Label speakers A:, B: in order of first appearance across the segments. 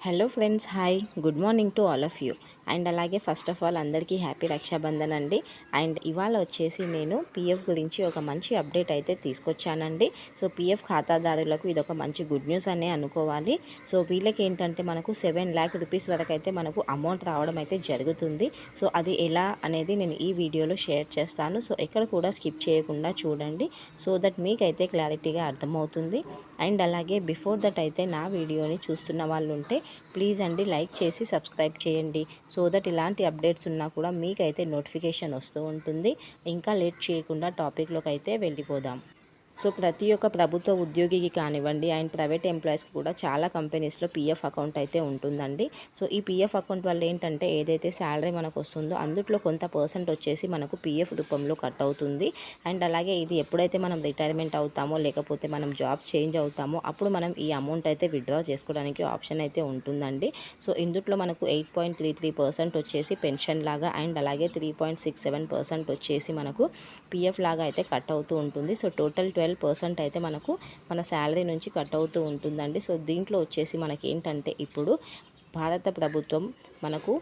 A: hello friends hi. Good morning to all of you. And అలాగే first of all అందరికీ happy Rakshabandhan అండి. And ఇవాళ వచ్చేసి నేను పిఎఫ్ గురించి ఒక మంచి అప్డేట్ అయితే తీసుకొచ్చానండి. సో పిఎఫ్ ఖాతాదారులకు ఇది ఒక మంచి గుడ్ న్యూస్ అనే అనుకోవాలి. సో వీళ్ళకి ఏంటంటే మనకు సెవెన్ ల్యాక్ రూపీస్ వరకు అయితే మనకు అమౌంట్ రావడం అయితే జరుగుతుంది. సో అది ఎలా అనేది నేను ఈ వీడియోలో షేర్ చేస్తాను. సో ఎక్కడ కూడా స్కిప్ చేయకుండా చూడండి. సో దట్ మీకైతే క్లారిటీగా అర్థమవుతుంది. అండ్ అలాగే బిఫోర్ దట్ అయితే నా వీడియోని చూస్తున్న వాళ్ళు ఉంటే ప్లీజ్ అండి లైక్ చేసి సబ్స్క్రైబ్ చేయండి. సో దట్ ఇలాంటి అప్డేట్స్ ఉన్నా కూడా మీకైతే నోటిఫికేషన్ వస్తూ ఉంటుంది. ఇంకా లేట్ చేయకుండా టాపిక్లోకి అయితే వెళ్ళిపోదాం. సో ప్రతి ఒక్క ప్రభుత్వ ఉద్యోగికి కానివ్వండి అండ్ ప్రైవేట్ ఎంప్లాయీస్కి కూడా చాలా కంపెనీస్లో పీఎఫ్ అకౌంట్ అయితే ఉంటుందండి. సో ఈ పీఎఫ్ అకౌంట్ వల్ల ఏంటంటే ఏదైతే శాలరీ మనకు వస్తుందో అందుట్లో కొంత పర్సెంట్ వచ్చేసి మనకు పీఎఫ్ రూపంలో కట్ అవుతుంది. అండ్ అలాగే ఇది ఎప్పుడైతే మనం రిటైర్మెంట్ అవుతామో లేకపోతే మనం జాబ్ చేంజ్ అవుతామో అప్పుడు మనం ఈ అమౌంట్ అయితే విత్డ్రా చేసుకోవడానికి ఆప్షన్ అయితే ఉంటుందండి. సో ఇందుట్లో మనకు eight point three three percent వచ్చేసి పెన్షన్ లాగా అండ్ అలాగే three point six seven percent వచ్చేసి మనకు పీఎఫ్ లాగా అయితే కట్ అవుతూ ఉంటుంది. So total twelve twelve percent అయితే మనకు మన శాలరీ నుంచి కట్ అవుతూ ఉంటుందండి. సో దీంట్లో వచ్చేసి మనకి ఏంటంటే ఇప్పుడు భారత ప్రభుత్వం మనకు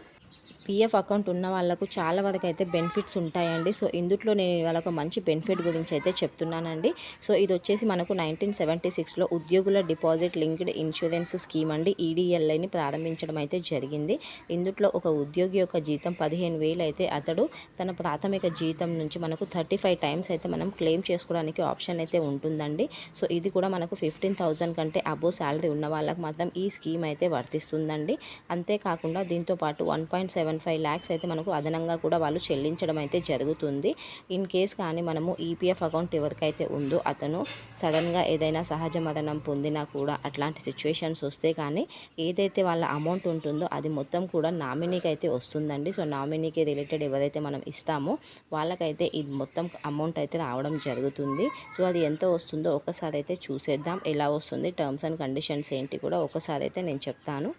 A: పిఎఫ్ అకౌంట్ ఉన్న వాళ్ళకు చాలా వరకు అయితే బెనిఫిట్స్ ఉంటాయండి. సో ఇందులో నేను వాళ్ళకు మంచి బెనిఫిట్ గురించి అయితే చెప్తున్నానండి. సో ఇది వచ్చేసి మనకు నైన్టీన్ సెవెంటీ సిక్స్లో ఉద్యోగుల డిపాజిట్ లింక్డ్ ఇన్సూరెన్స్ స్కీమ్ అండి. ఈడీఎల్ఐని ప్రారంభించడం అయితే జరిగింది. ఇందులో ఒక ఉద్యోగి యొక్క జీతం పదిహేను వేలు అయితే అతడు తన ప్రాథమిక జీతం నుంచి మనకు థర్టీ ఫైవ్ టైమ్స్ అయితే మనం క్లెయిమ్ చేసుకోవడానికి ఆప్షన్ అయితే ఉంటుందండి. సో ఇది కూడా మనకు ఫిఫ్టీన్ థౌజండ్ కంటే అబో శాలరీ ఉన్న వాళ్ళకి మాత్రం ఈ స్కీమ్ అయితే వర్తిస్తుందండి. అంతేకాకుండా దీంతో పాటు one point seven one five lakhs అయితే మనకు అదనంగా కూడా వాళ్ళు చెల్లించడం అయితే జరుగుతుంది. ఇన్ కేస్ కానీ మనము ఈపీఎఫ్ అకౌంట్ ఎవరికైతే ఉందో అతను సడన్గా ఏదైనా సహజ మరణం పొందినా కూడా అట్లాంటి సిచ్యువేషన్స్ వస్తే కానీ ఏదైతే వాళ్ళ అమౌంట్ ఉంటుందో అది మొత్తం కూడా నామినీకి అయితే వస్తుందండి. సో నామినీకి రిలేటెడ్ ఎవరైతే మనం ఇస్తామో వాళ్ళకైతే ఇది మొత్తం అమౌంట్ అయితే రావడం జరుగుతుంది. సో అది ఎంత వస్తుందో ఒకసారి అయితే చూసేద్దాం. ఎలా వస్తుంది? టర్మ్స్ అండ్ కండిషన్స్ ఏంటి కూడా ఒకసారి అయితే నేను చెప్తాను.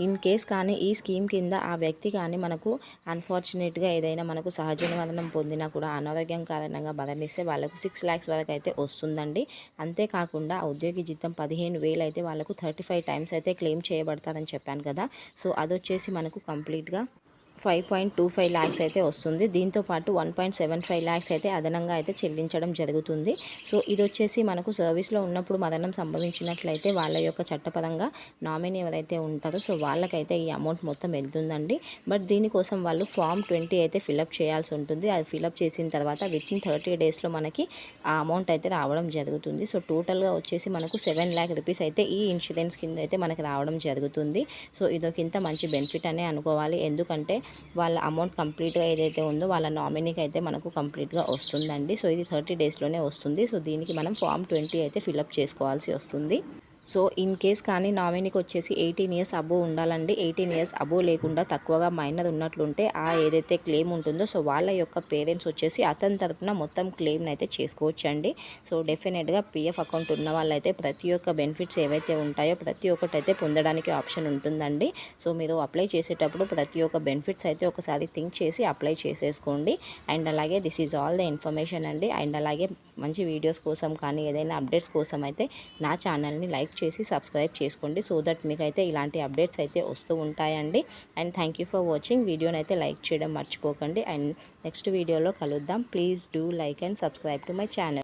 A: ఇన్ కేస్ కానీ ఈ స్కీమ్ కింద ఆ వ్యక్తి కానీ మనకు అన్ఫార్చునేట్గా ఏదైనా మనకు సహజ నివారణం పొందినా కూడా అనారోగ్యం కారణంగా బదలిస్తే వాళ్ళకు సిక్స్ ల్యాక్స్ వరకు అయితే వస్తుందండి. అంతేకాకుండా ఉద్యోగి జీతం పదిహేను వేలు అయితే వాళ్ళకు థర్టీ ఫైవ్ టైమ్స్ అయితే క్లెయిమ్ చేయబడతారని చెప్పాను కదా. సో అదొచ్చేసి మనకు కంప్లీట్గా five point two five lakhs అయితే వస్తుంది. దీంతోపాటు one point seven five lakhs అయితే అదనంగా అయితే చెల్లించడం జరుగుతుంది. సో ఇది వచ్చేసి మనకు సర్వీస్లో ఉన్నప్పుడు మరణం సంభవించినట్లయితే వాళ్ళ యొక్క చట్టపరంగా నామినీ ఎవరైతే ఉంటారో సో వాళ్ళకైతే ఈ అమౌంట్ మొత్తం వెళ్తుందండి. బట్ దీనికోసం వాళ్ళు ఫామ్ ట్వంటీ అయితే ఫిలప్ చేయాల్సి ఉంటుంది. అది ఫిలప్ చేసిన తర్వాత విత్ ఇన్ థర్టీ డేస్లో మనకి ఆ అమౌంట్ అయితే రావడం జరుగుతుంది. సో టోటల్గా వచ్చేసి మనకు సెవెన్ ల్యాక్ రూపీస్ అయితే ఈ ఇన్సూరెన్స్ కింద అయితే మనకు రావడం జరుగుతుంది. సో ఇదొక ఇంత మంచి బెనిఫిట్ అనే అనుకోవాలి. ఎందుకంటే వాళ్ళ అమౌంట్ కంప్లీట్గా ఏదైతే ఉందో వాళ్ళ నామినీకి అయితే మనకు కంప్లీట్గా వస్తుందండి. సో ఇది థర్టీ డేస్లోనే వస్తుంది. సో దీనికి మనం ఫామ్ ట్వంటీ అయితే ఫిలప్ చేసుకోవాల్సి వస్తుంది. సో ఇన్ కేస్ కానీ నామినీకి వచ్చేసి ఎయిటీన్ ఇయర్స్ అబో ఉండాలండి. ఎయిటీన్ ఇయర్స్ అబో లేకుండా తక్కువగా మైనర్ ఉన్నట్లుంటే ఆ ఏదైతే క్లెయిమ్ ఉంటుందో సో వాళ్ళ యొక్క పేరెంట్స్ వచ్చేసి అతని తరపున మొత్తం క్లెయిమ్ని అయితే చేసుకోవచ్చండి. సో డెఫినెట్గా పిఎఫ్ అకౌంట్ ఉన్న వాళ్ళైతే ప్రతి ఒక్క బెనిఫిట్స్ ఏవైతే ఉంటాయో ప్రతి ఒక్కటి అయితే పొందడానికి ఆప్షన్ ఉంటుందండి. సో మీరు అప్లై చేసేటప్పుడు ప్రతి ఒక్క బెనిఫిట్స్ అయితే ఒకసారి థింక్ చేసి అప్లై చేసేసుకోండి. అండ్ అలాగే this is all the information అండి. అండ్ అలాగే మంచి వీడియోస్ కోసం కానీ ఏదైనా అప్డేట్స్ కోసం అయితే నా ఛానల్ని లైక్ చేసి సబ్స్క్రైబ్ చేసుకోండి సో దట్ మీకైతే ఇలాంటి అప్డేట్స్ అయితే వస్తూ ఉంటాయండి. And thank you for watching. వీడియోని అయితే లైక్ చేయడం మర్చిపోకండి. అండ్ నెక్స్ట్ వీడియోలో కలుద్దాం. Please do like and subscribe to my channel.